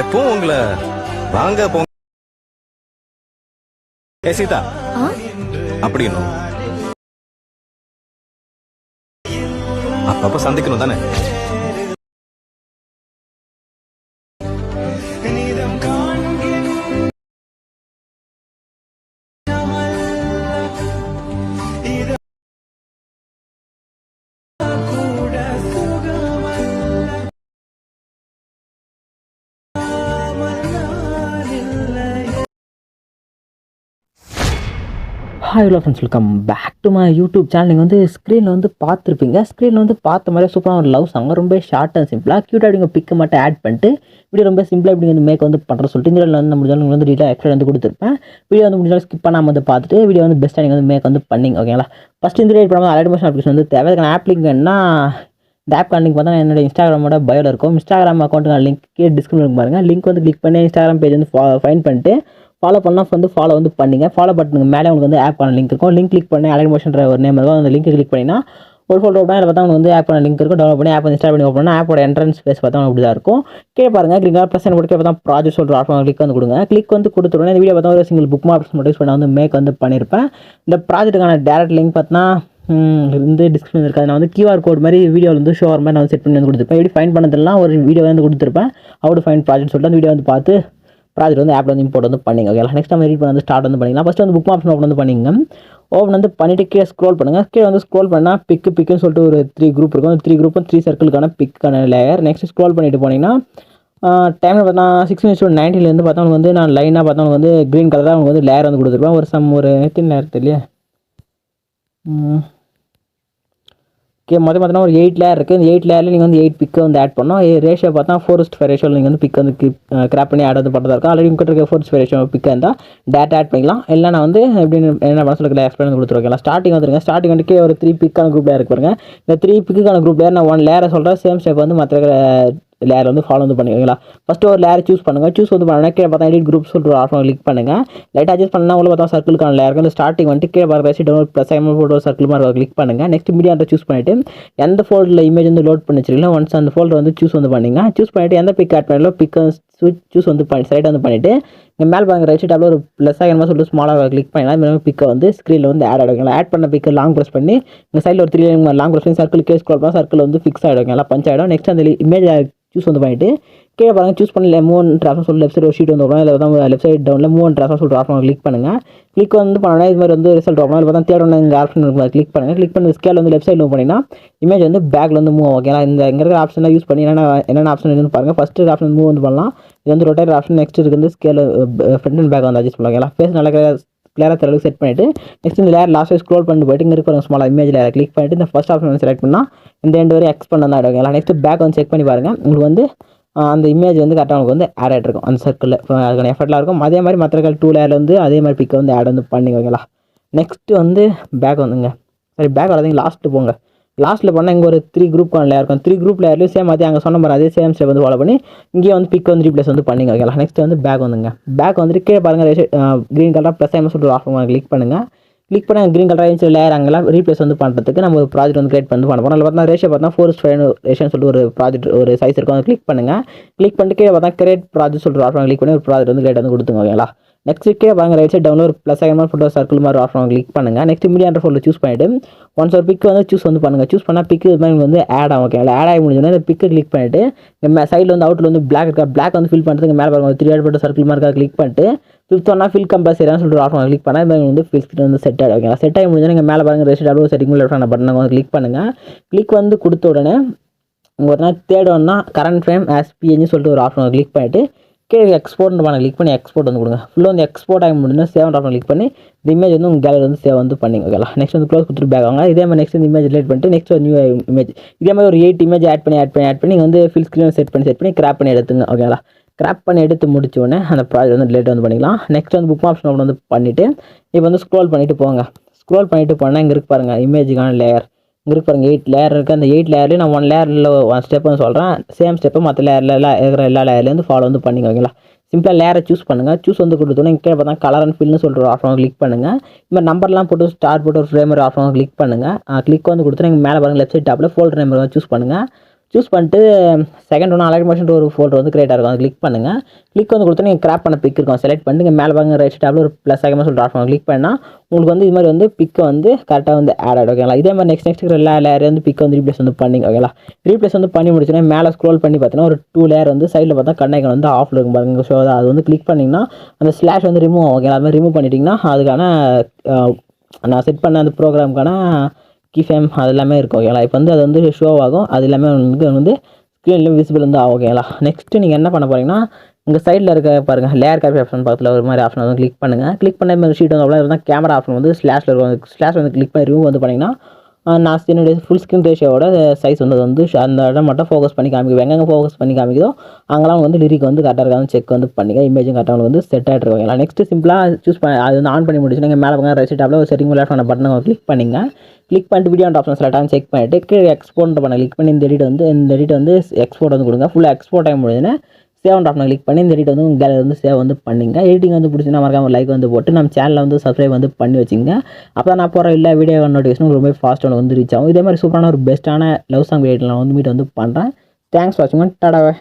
எப்பவும் உங்களை வாங்க போங்க ஏ சீதா? அப்படின்னு அப்பப்ப சந்திக்கணும் தானே? Hello friends welcome back to my YouTube channel நீங்கள் வந்து ஸ்க்ரீனில் வந்து பார்த்துருப்பீங்க. ஸ்க்ரீனில் வந்து பார்த்த மாதிரியே சூப்பராக ஒரு லவ் சாங் ரொம்ப ஷார்ட் அண்ட் சிம்பிளாக க்யூட்டாக அப்படிங்க பிக்கை மட்டும் ஆட் பண்ணிட்டு வீடியோ ரொம்ப சிம்பிளாக இப்படி வந்து மேக் வந்து பண்ணுற சொல்லிட்டு இந்த வந்து நம்ம வந்து டீட்டாக எக்ஸ்ட்ரா வந்து கொடுத்துருப்பேன். வீடியோ வந்து முடிஞ்சாலும் ஸ்கிப் பண்ணாமல் வந்து பார்த்துட்டு வீடியோ வந்து பெஸ்ட்டாக நீங்கள் வந்து மேக் வந்து பண்ணிங்க ஓகேங்களா ஃபஸ்ட் இந்த ரேட் பண்ணும்போது அலர்ட் மோஷன் அப்ளிகேஷன் வந்து தேவை. அதுக்கான ஆப் லிங்க்னா இந்த ஆப் லிங்க் பார்த்தா என்னோட இன்ஸ்டாகிராமோட பயோவில் இருக்கும். இன்ஸ்டாகிராம் அக்கௌண்ட்டுக்கான லிங்க் கீழே டிஸ்கிரிப்ஷன் பாருங்கள் லிங்க் வந்து கிளிக் பண்ணி இன்ஸ்டாகிராம் பேஜ் வந்து ஃபைன் பண்ணிட்டு ஃபாலோ பண்ணால் வந்து ஃபாலோ வந்து பண்ணிங்க. ஃபாலோ பட்டனுக்கு மேலே உங்களுக்கு வந்து ஆப் லிங்க் இருக்கும். லிங்க் கிளிக் பண்ணி அலைட் மோஷன்ற ஒரு நேம் இருக்கும் அந்த லிங்க் கிளிக் பண்ணினா ஒரு ஃபோட்டோ ஓப்பனா பார்த்தா உங்களுக்கு வந்து ஆப் லிங்க் இருக்கும். டவுன்லோட் பண்ணி ஆப் இன்ஸ்டால் பண்ணி ஓப்பன் ஆப்போட என்ட்ரன்ஸ் பேஸ் பார்த்தா அப்படி தான் இருக்கும். கீழே பாருங்க கிளிக் ப்ளஸ் கொடுக்க பார்த்தா ப்ராஜெக்ட் சொல்கிற ஆப்ஷன் கிளிக் வந்து கொடுங்க. கிளிக் வந்து கொடுத்துருவேன் இந்த வீடியோ பார்த்தா ஒரு சிங்கிள் புக் மார்க்ஸ் மட்டும் யூஸ் பண்ண வந்து மேக் வந்து பண்ணியிருப்பேன் இந்த ப்ராஜெக்ட்டுக்கான டேரக்ட் லிங்க் பார்த்தா வந்து டிஸ்கிரிப்ஷன் இருக்காது. நான் வந்து கியூஆர் கோட் மாதிரி வீடியோவில் வந்து ஷோ மாதிரி நான் வந்து செட் பண்ணி வந்து கொடுத்துருப்பேன். எப்படி ஃபைன் பண்ணதெல்லாம் ஒரு வீடியோ வந்து கொடுத்துருப்பேன். அவுட் ஃபைன் ப்ராஜெக்ட் சொல்லிட்டு அந்த வீடியோ வந்து பார்த்து ப்ராஜெக்ட் வந்து ஆப்பில் வந்து இம்போர்ட் வந்து பண்ணிங்க ஓகே நெக்ஸ்ட் நம்ம எடிட் பண்ண வந்து ஸ்டார்ட் வந்து பண்ணிக்கலாம். ஃபஸ்ட்டு வந்து புக் ஆப்ஷன் ஓப்பன் வந்து பண்ணிங்க. ஓப்பன் வந்து பண்ணிட்டு கீழே ஸ்க்ரோல் பண்ணுங்கள் கீழே வந்து ஸ்க்ரோல் பண்ணால் பிக்கு பிக்குன்னு சொல்லிட்டு ஒரு த்ரீ குரூப் இருக்கும். அந்த த்ரீ குரூப்பும் த்ரீ சர்க்கிளுக்கான பிக்கான லேயர் நெக்ஸ்ட் ஸ்க்ரோல் பண்ணிட்டு போனீங்கன்னா டைமில் பார்த்தா சிக்ஸ் மினிட்ஸ் டூ நைன்டீன்லேருந்து பார்த்தா உங்களுக்கு வந்து நான் லைனாக பார்த்தா உங்களுக்கு வந்து க்ரீன் கலராக உங்களுக்கு வந்து லேயர் வந்து கொடுத்துருப்பேன். ஒரு சம் ஒரு எத்தனை லேயர் தெரியல ஓகே மொத்தம் பார்த்தீங்கன்னா ஒரு எயிட் லேயர் இருக்குது இந்த எயிட் லேயரில் நீங்கள் வந்து எயிட் பிக்கை வந்து ஆட் பண்ணோம் ரேஷியோ பார்த்தா ஃபோர்ஸ்ட் ஃபைவ் ரேஷியோவில் நீங்கள் வந்து பிக் வந்து கிராப் பண்ணி ஆட் வந்து பண்ணுறதா இருக்கும். ஆல்ரெடி உங்கள்கிட்ட இருக்க ஃபோர்ஸ்ட் ஃபைவ் ரேஷியோ பிக்காக இருந்தால் டேட்டா ஆட் பண்ணிக்கலாம். இல்லை நான் வந்து எப்படின்னு என்ன பண்ண சொல்லி எக்ஸ்பிளைன் கொடுத்துருக்கேன் ஸ்டார்டிங் வந்துருங்க. ஸ்டார்டிங் வந்துட்டு ஒரு த்ரீ பிக்கான குரூப் லேயர் இருக்கு பாருங்க. இந்த த்ரீ பிக்குக்கான குரூப் லேயர் நான் ஒன் லேயரை சொல்கிறேன் சேம் ஸ்டெப் வந்து மற்ற லேயர் வந்து ஃபாலோ வந்து பண்ணிக்கோங்களா. ஃபஸ்ட்டு ஒரு லேயர் சூஸ் பண்ணுங்கள் சூஸ் வந்து பண்ணால் கீழே பார்த்தா எடிட் குரூப் சொல்லிட்டு ஒரு ஆப்ஷன் கிளிக் பண்ணுங்கள் லைட் அட்ஜஸ்ட் பண்ணால் உள்ள பார்த்தா சர்க்கிளுக்கான லேயர் இருக்கும் ஸ்டார்டிங் வந்துட்டு கீழே பார்க்க பேசி டவுன் ப்ளஸ் ஐஎம் ஃபோட்டோ சர்க்கிள் மாதிரி கிளிக் பண்ணுங்கள் நெக்ஸ்ட் மீடியா சூஸ் பண்ணிவிட்டு எந்த ஃபோல்டரில் இமேஜ் வந்து லோட் பண்ணி வச்சிருக்கீங்களா ஒன்ஸ் அந்த ஃபோல்டர் வந்து சூஸ் வந்து பண்ணிங்க. சூஸ் பண்ணிவிட்டு எந்த பிக் ஆட் பண்ணாலோ பிக் சூஸ் வந்து பண்ணி சைட் வந்து பண்ணிவிட்டு இங்கே மேலே பாருங்கள் ரைட் சைடில் ஒரு ப்ளஸ் ஆகிற மாதிரி சொல்லிட்டு ஸ்மாலாக கிளிக் பண்ணி மாதிரி பிக்கை வந்து ஸ்க்ரீனில் வந்து ஆட் ஆகிடுங்க ஆட் பண்ண பிக்கை லாங் ப்ரெஸ் பண்ணி இந்த சைடில் ஒரு த்ரீ லாங் ப்ரெஸ் பண்ணி சர்க்கிள் கேஸ் கால் பண்ணால் சர்க்கிள் வந்து ஃபிக்ஸ் ஆகிடுங்க எல்லாம் பஞ்ச் ஆகிடும். நெக்ஸ்ட் அந்த இமேஜ் சூஸ் வந்து பண்ணிட்டு கீழே பாருங்க சூஸ் பண்ணி மூவ் ட்ராஃபர் சொல்லி லெஃப்ட் சைடு ஒரு ஷீட் வந்து வரும் இல்லை பார்த்தா லெஃப்ட் சைடு டவுனில் மூவ் ட்ராஃபர் சொல்லிட்டு ஆப்ஷன் கிளிக் பண்ணுங்கள் கிளிக் வந்து பண்ணோன்னா இது மாதிரி வந்து ரிசல்ட் வரும். இல்லை பார்த்தா தேர்ட் ஒன்று இங்கே ஆப்ஷன் இருக்கும் கிளிக் பண்ணுங்கள் கிளிக் பண்ணி ஸ்கேல் வந்து லெஃப்ட் சைடு மூவ் பண்ணிங்கன்னா இமேஜ் வந்து பேக்கில் வந்து மூவ் ஓகேங்களா இந்த இங்கே இருக்கிற ஆப்ஷன்லாம் யூஸ் பண்ணி என்னென்ன என்னென்ன ஆப்ஷன் இருக்குன்னு பாருங்கள் ஃபஸ்ட்டு ஆப்ஷன் மூவ் வந்து பண்ணலாம். இது வந்து ரொட்டேட் ஆப்ஷன் நெக்ஸ்ட் இருக்குது ஸ்கேல் ஃப்ரண்ட் அண்ட் பேக் வந்து அட்ஜஸ்ட் பண்ணலாம். எல்லாம் ஃபேஸ் நல்லா கிளியராக தெரியல செட் பண்ணிவிட்டு நெக்ஸ்ட் இந்த லேர் லாஸ்ட் ஸ்க்ரோல் பண்ணிட்டு போயிட்டு இங்கே இருக்கிற ஸ்மால் இமேஜ் லேயர் கிளிக் பண்ணிட்டு இந்த ஃபஸ்ட் ஆப்ஷன் வந்து செலக்ட் பண்ணால் இந்த ரெண்டு வரையும் எக்ஸ் பண்ண தான் ஓகேங்களா நெக்ஸ்ட் பேக் வந்து செக் பண்ணி பாருங்கள் உங்களுக்கு வந்து அந்த இமேஜ் வந்து கரெக்டாக உங்களுக்கு வந்து ஆட் ஆகிட்டு இருக்கும். அந்த சர்க்கிளில் அதுக்கான எஃபர்ட்லாம் இருக்கும். அதே மாதிரி மற்ற டூ லேயரில் வந்து அதே மாதிரி பிக்கை வந்து ஆட் வந்து பண்ணி ஓகேங்களா? நெக்ஸ்ட்டு வந்து பேக் வந்துங்க. சரி பேக் வராதீங்க லாஸ்ட்டு போங்க. லாஸ்ட்டில் பண்ணால் இங்கே ஒரு த்ரீ குரூப் லேயர் இருக்கும். த்ரீ குரூப் லேயர்லையும் சேம் அதே அங்கே சொன்ன மாதிரி அதே சேம் ஸ்டெப் வந்து ஃபாலோ பண்ணி இங்கேயே வந்து பிக் வந்து ரீப்ளேஸ் வந்து பண்ணிங்க ஓகேங்களா? நெக்ஸ்ட் வந்து பேக் வந்துங்க. பேக் வந்துட்டு கீழே பாருங்கள் க்ரீன் கலராக ப்ளஸ் டைம் சொல்லிட்டு ஆஃப் கிளிக் பண்ணுங்கள் கிளிக் பண்ண க்ரீன் கலர் ஆயிடுச்சு லேயர் அங்கெல்லாம் ரீப்ளேஸ் வந்து பண்ணுறதுக்கு நம்ம ஒரு ப்ராஜெக்ட் வந்து கிரியேட் பண்ணி பண்ண போகிறோம் அதில் பார்த்தா ரேஷியோ பார்த்தா ஃபோர் ஃபைவ் ரேஷன் சொல்லிட்டு ஒரு ப்ராஜெக்ட் ஒரு சைஸ் இருக்கும். அதை கிளிக் பண்ணுங்கள் கிளிக் பண்ணிட்டு கீழே பார்த்தா கிரியேட் ப்ராஜெக்ட் சொல்லிட்டு ஆப்ஷன் கிளிக் பண்ணி ஒரு ப்ராஜெக்ட் வந்து கிரியேட் வந்து கொடுத்துங்க ஓகேங்களா நெக்ஸ்ட் கீழே பாருங்க ரைட் சைட் டவுன்ல ஒரு ப்ளஸ் ஆகிற மாதிரி ஃபோட்டோ சர்க்கிள் மாதிரி ஆப்ஷன் கிளிக் பண்ணுங்கள் நெக்ஸ்ட் மீடியா ஃபோட்டோ சூஸ் பண்ணிவிட்டு ஒன்ஸ் ஒரு பிக் வந்து சூஸ் வந்து பண்ணுங்கள் சூஸ் பண்ணால் பிக்கு இது மாதிரி வந்து ஆட் ஆகும் ஓகேங்களா ஆட் ஆகி முடிஞ்சோடனே இந்த பிக்கை கிளிக் பண்ணிட்டு சைடில் வந்து அவுட்டில் வந்து பிளாக் இருக்கா? பிளாக் வந்து ஃபில் பண்ணுறதுக்கு மேலே பாருங்க த்ரீ ஆட் போட்டு சர்க்கிள் மாதிரி கிளிக் பண்ணிட்டு ஃபிஃப்த் ஒன்னா ஃபில் கம்பல்சரியான சொல்லிட்டு ஆப்ஷன் கிளிக் பண்ணால் இது மாதிரி வந்து ஃபில் ஸ்க்ரீன் வந்து செட் ஆகிடும் ஓகேங்களா செட் ஆகி முடிஞ்சோடனே மேலே பாருங்க ரெசிட் அளவு செட்டிங் லெஃப்ட் பட்டனை வந்து கிளிக் பண்ணுங்கள் கிளிக் வந்து கொடுத்த உடனே உங்களுக்கு ஒரு தேர்ட் ஒன்னா கரண்ட் ஃப்ரேம் ஆஸ்பிஎன்னு சொல்லிட்டு ஒரு ஆப்ஷன் கிளிக் பண்ணிவிட்டு கீழே எக்ஸ்போர்ட் பண்ண கிளிக் பண்ணி எக்ஸ்போர்ட் வந்து கொடுங்க. ஃபுல்லாக வந்து எக்ஸ்போர்ட் ஆகி முடிஞ்சு சேவ் ஆப்ஷன் கிளிக் பண்ணி இந்த இமேஜ் வந்து உங்கள் கேலரி வந்து சேவ் வந்து பண்ணிங்க ஓகேங்களா நெக்ஸ்ட் வந்து க்ளோஸ் கொடுத்துட்டு பேக் வாங்க. இதே மாதிரி நெக்ஸ்ட் இந்த இமேஜ் ரிலேட் பண்ணிட்டு நெக்ஸ்ட் ஒரு நியூ இமேஜ் இதே மாதிரி ஒரு எயிட் இமேஜ் ஆட் பண்ணி ஆட் பண்ணி ஆட் பண்ணி நீங்கள் வந்து ஃபில் ஸ்க்ரீன் செட் பண்ணி செட் பண்ணி கிராப் பண்ணி எடுத்துங்க ஓகேங்களா கிராப் பண்ணி எடுத்து முடிச்ச உடனே அந்த ப்ராஜெக்ட் வந்து ரிலேட் வந்து பண்ணிக்கலாம். நெக்ஸ்ட் வந்து புக் ஆப்ஷன் வந்து பண்ணிவிட்டு இப்போ வந்து ஸ்க்ரோல் பண்ணிவிட்டு போங்க. ஸ்க்ரோல் பண்ணிவிட்டு போனால் இங்கே இருக்கு பாருங்கள் இமேஜுக்கான லேயர் இங்கே இருக்கு பாருங்க எயிட் லேயர் இருக்குது அந்த எயிட் லேயர்லேயும் நான் ஒன் லேயரில் ஒன் ஸ்டெப் வந்து சொல்கிறேன் சேம் ஸ்டெப்பை மற்ற லேயரில் இருக்கிற எல்லா லேயர்லேருந்து ஃபாலோ வந்து பண்ணிங்க ஓகேங்களா சிம்பிளாக லேயரை சூஸ் பண்ணுங்கள் சூஸ் வந்து கொடுத்தோன்னே கீழே பார்த்தா கலர் அண்ட் ஃபில்னு சொல்லிட்டு ஒரு ஆப்ஷன் கிளிக் பண்ணுங்கள் இந்த மாதிரி நம்பர்லாம் போட்டு ஸ்டார் போட்டு ஒரு ஃப்ரேமர் ஆப்ஷன் கிளிக் பண்ணுங்கள் கிளிக் வந்து கொடுத்தோன்னே நீங்கள் மேலே பாருங்கள் லெஃப்ட் சைட் டாப்பில் ஃபோல்டர் நம்பர் சூஸ் பண்ணுங்கள் சூஸ் பண்ணிட்டு செகண்ட் ஒன்று அலர்ட் மோஷன் ஒரு ஃபோல்டர் வந்து கிரியேட் ஆகும் அதை கிளிக் பண்ணுங்கள் கிளிக் வந்து கொடுத்து நீங்கள் கிராப் பண்ண பிக் இருக்கும். செலக்ட் பண்ணிட்டு மேலே பாருங்க ரைட் டேப்பில் ஒரு ப்ளஸ் ஆகமாக சொல்லி ட்ராப் பண்ணுவோம் கிளிக் பண்ணால் உங்களுக்கு வந்து இது மாதிரி வந்து பிக்கை வந்து கரெக்டாக வந்து ஆட் ஆகிடும் ஓகேங்களா இதே மாதிரி நெக்ஸ்ட் நெக்ஸ்ட் எல்லா லேயர் வந்து பிக்கை வந்து ரீப்ளேஸ் வந்து பண்ணிங்க ஓகேங்களா ரீப்ளேஸ் வந்து பண்ணி முடிச்சுன்னா மேலே ஸ்க்ரோல் பண்ணி பார்த்தீங்கன்னா ஒரு டூ லேயர் வந்து சைடில் பார்த்தா கண்ணைக்கன் வந்து ஆஃப்ல இருக்கும் பாருங்க ஸோ அது வந்து கிளிக் பண்ணிங்கன்னா அந்த ஸ்லாஷ் வந்து ரிமூவ் ஆகும் ஓகேங்களா அது மாதிரி ரிமூவ் பண்ணிட்டீங்கன்னா அதுக்கான நான் செட் பண்ண அந்த ப்ரோக்ராமுக்கான கீஃபேம் அது எல்லாமே இருக்கும். ஓகேங்களா இப்போ வந்து அது வந்து ஷோ ஆகும். அது எல்லாமே உங்களுக்கு வந்து ஸ்க்ரீனில் விசிபிள் வந்து ஆகும். ஓகேங்களா? நெக்ஸ்ட்டு நீங்கள் என்ன பண்ண போகிறீங்கன்னா உங்கள் சைடில் இருக்க பாருங்கள் லேயர் காப்பி ஆப்ஷன் பக்கத்தில் ஒரு மாதிரி ஆப்ஷன் வந்து கிளிக் பண்ணுங்கள் கிளிக் பண்ண மாதிரி ஷீட் வந்து அப்படின்னா இருந்தால் கேமரா ஆப்ஷன் வந்து ஸ்லாஷில் இருக்கும் ஸ்லாஷ் வந்து கிளிக் பண்ணி ரிமூவ் வந்து பண்ணிங்கன்னா நான் என்னுடைய ஃபுல் ஸ்க்ரீன் ரேஷியோட சைஸ் வந்து வந்து அந்த இடம் மட்டும் ஃபோக்கஸ் பண்ணி காமிக்கும் எங்கெங்கே ஃபோக்கஸ் பண்ணி காமிக்குதோ அங்கெல்லாம் வந்து லிரிக் வந்து கரெக்டாக இருக்காங்க செக் வந்து பண்ணிக்க. இமேஜும் கரெக்டாக வந்து செட் ஆகிட்டு இருக்காங்க நெக்ஸ்ட் சிம்பிளாக சூஸ் பண்ணி அது வந்து ஆன் பண்ணி முடிச்சு நீங்கள் மேலே பக்கம் ரைட் டாப்பில் ஒரு செட்டிங் விளையாட் பண்ண பட்டனை கிளிக் பண்ணிங்க. கிளிக் பண்ணிட்டு வீடியோ ஆப்ஷன் செலக்ட் ஆகும் செக் பண்ணிட்டு கீழே எக்ஸ்போர்ட் பண்ண கிளிக் பண்ணி இந்த எடிட் வந்து இந்த எடிட் வந்து எக்ஸ்போர்ட் வந்து கொடுங்க. ஃபுல்லாக எக்ஸ்போர்ட் ஆகி முடிஞ்சுன்னா சேவ் அண்ட் ஆப்ஷன் கிளிக் பண்ணி இந்த எடிட் வந்து உங்கள் கேலரி வந்து சேவ் வந்து பண்ணிங்க. எடிட்டிங் வந்து பிடிச்சினா மறக்காம லைக் வந்து போட்டு நம்ம சேனலில் வந்து சப்ஸ்கிரைப் வந்து பண்ணி வச்சுங்க அப்போ நான் போகிற இல்லை வீடியோ நோட்டிஃபிகேஷன் ரொம்ப ஃபாஸ்ட்டாக வந்து ரீச் ஆகும். இதே மாதிரி சூப்பரான ஒரு பெஸ்ட்டான லவ் சாங் வீடியோ நான் வந்து மீட் வந்து பண்ணுறேன் தேங்க்ஸ் வாட்சிங் டாடாவே